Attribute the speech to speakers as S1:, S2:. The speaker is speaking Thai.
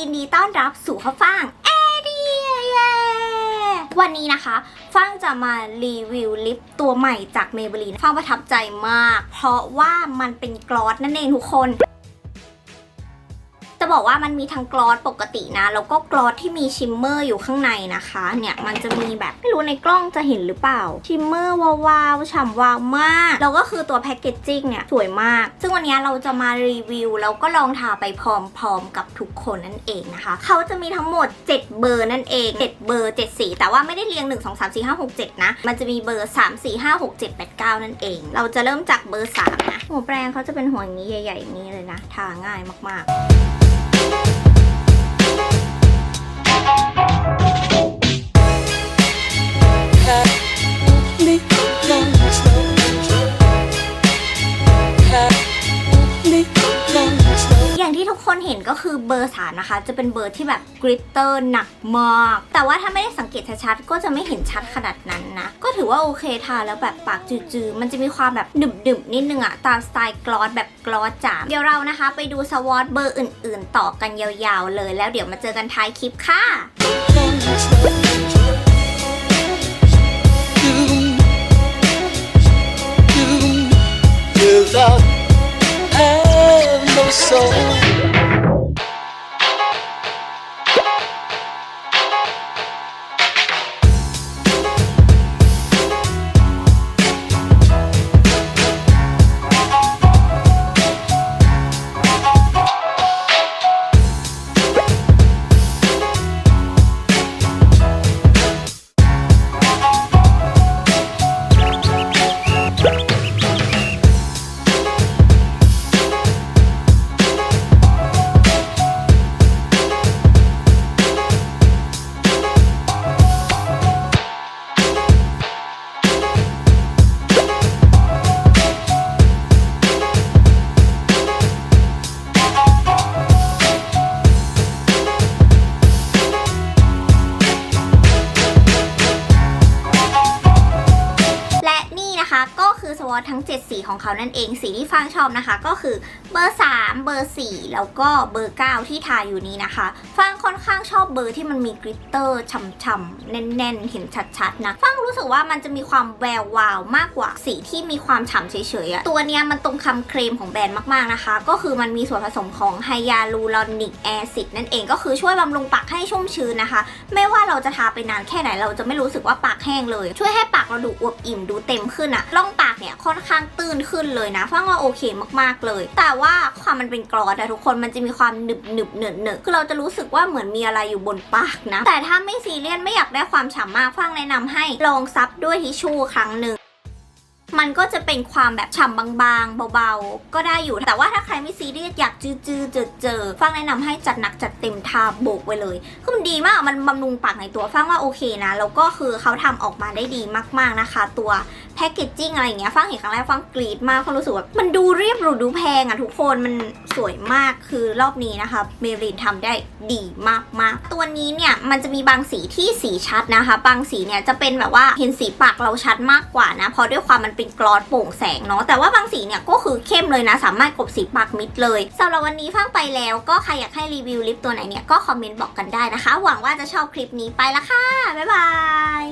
S1: ยินดีต้อนรับสู่ข้าวฟ่างเอเดียวันนี้นะคะฟ่างจะมารีวิวลิปตัวใหม่จากเมเบลีนฟ่างประทับใจมาก เพราะว่ามันเป็นกลอสนั่นเองทุกคน จะบอกว่ามันมีทั้งกลอสปกตินะ แล้วก็กลอสที่มีชิมเมอร์อยู่ข้างในนะคะ เนี่ยมันจะมีแบบไม่รู้ในกล้องจะเห็นหรือเปล่า ชิมเมอร์วาวๆฉ่ำวาวมาก แล้วก็คือตัวแพคเกจจิ้งเนี่ยสวยมาก ซึ่งวันนี้เราจะมารีวิว แล้วก็ลองทาไปพร้อมๆกับทุกคนนั่นเองนะคะ เขาจะมีทั้งหมด 7 เบอร์นั่นเอง 7 เบอร์ 7 สี แต่ว่าไม่ได้เรียง 1 2 3 4 5 6 7 นะ มันจะมีเบอร์ 3 4 5 6 7 8 9 นั่นเอง เราจะเริ่มจากเบอร์ 3 นะ หัวแปรงเขาจะเป็นหัวอย่างนี้ใหญ่ๆอย่างนี้เลยนะ ทาง่ายมากๆ เห็นก็คือเบอร์สามนะคะ จะเป็นเบอร์ที่แบบกริตเตอร์หนักมาก แต่ว่าถ้าไม่ได้สังเกตชัดๆก็จะไม่เห็นชัดขนาดนั้นนะ ก็ถือว่าโอเคทาแล้วแบบปากจืดๆมันจะมีความแบบดึบๆนิดนึงอะตามสไตล์กลอสแบบกลอสจ๋าเดี๋ยวเรานะคะ ไปดูสวอตเบอร์อื่น ๆ ต่อกันยาวๆ เลยแล้วเดี๋ยวมาเจอกันท้ายคลิปค่ะ
S2: You, you, you love have no soul.
S1: ทั้ง 7 สีของเขานั่นเอง สีที่ฟางชอบนะคะ ก็คือเบอร์ 3 เบอร์ 4 แล้วก็เบอร์ 9 ที่ทาอยู่นี้นะคะฟางค่อนข้างชอบเบอร์ที่มันมีกริตเตอร์ช่ำๆแน่นๆ เห็นชัดๆนะฟางรู้สึกว่ามันจะมีความแวววาวมากกว่าสีที่มีความฉ่ำเฉยๆอะตัวเนี้ยมันตรงคำเคลมของแบรนด์มากๆนะคะ ก็คือมันมีส่วนผสมของไฮยาลูรอนิกแอซิดนั่นเองก็คือช่วยบำรุงปากให้ชุ่มชื้นนะคะ ไม่ว่าเราจะทาไปนานแค่ไหนเราจะไม่รู้สึกว่าปากแห้งเลย ช่วยให้ปากเราดูอวบอิ่มดูเต็มขึ้นอะร่องปากเนี่ยค่่อนข้างตื้นขึ้นเลยนะฟังว่าโอเคมากๆเลย แต่ว่าความมันเป็นกรอสอะทุกคนมันจะมีความหนึบหนึบเหนอะเหนอะคือเราจะรู้สึกว่าเหมือนมีอะไรอยู่บนปากนะ แต่ถ้าไม่ซีเรียสไม่อยากได้ความฉ่ำมากฟังแนะนำให้ลองซับด้วยทิชชู่ครั้งหนึ่ง มันก็จะเป็นความแบบฉ่ำบางๆ เบาๆ ก็ได้อยู่ แต่ว่าถ้าใครไม่ซีเรียสอยากจืดๆเจอๆฟังแนะนำให้จัดหนักจัดเต็มทาโบกไว้เลยคือมันดีมากมันบำรุงปากในตัวฟังว่าโอเคนะ แล้วก็คือเขาทำออกมาได้ดีมากๆนะคะ ตัวแพคเกจจิ้งอะไรอย่างเงี้ยฟังเห็นครั้งแรกฟังกรีดมากฟังรู้สึกว่ามันดูเรียบหรูดูแพงอะทุกคนมันสวยมากคือรอบนี้นะคะเมรินทำได้ดีมากๆ ตัวนี้เนี่ยมันจะมีบางสีที่สีชัดนะคะ บางสีเนี่ยจะเป็นแบบว่าเห็นสีปากเราชัดมากกว่านะเพราะด้วยความมันเป็นกลอสโปร่งแสงเนาะแต่ว่าบางสีเนี่ยก็คือเข้มเลยนะ สามารถกลบสีปากมิดเลยสำหรับวันนี้ฟังไปแล้วก็ใครอยากให้รีวิวลิปตัวไหนเนี่ยก็คอมเมนต์บอกกันได้นะคะ หวังว่าจะชอบคลิปนี้ไปละค่ะบ๊ายบาย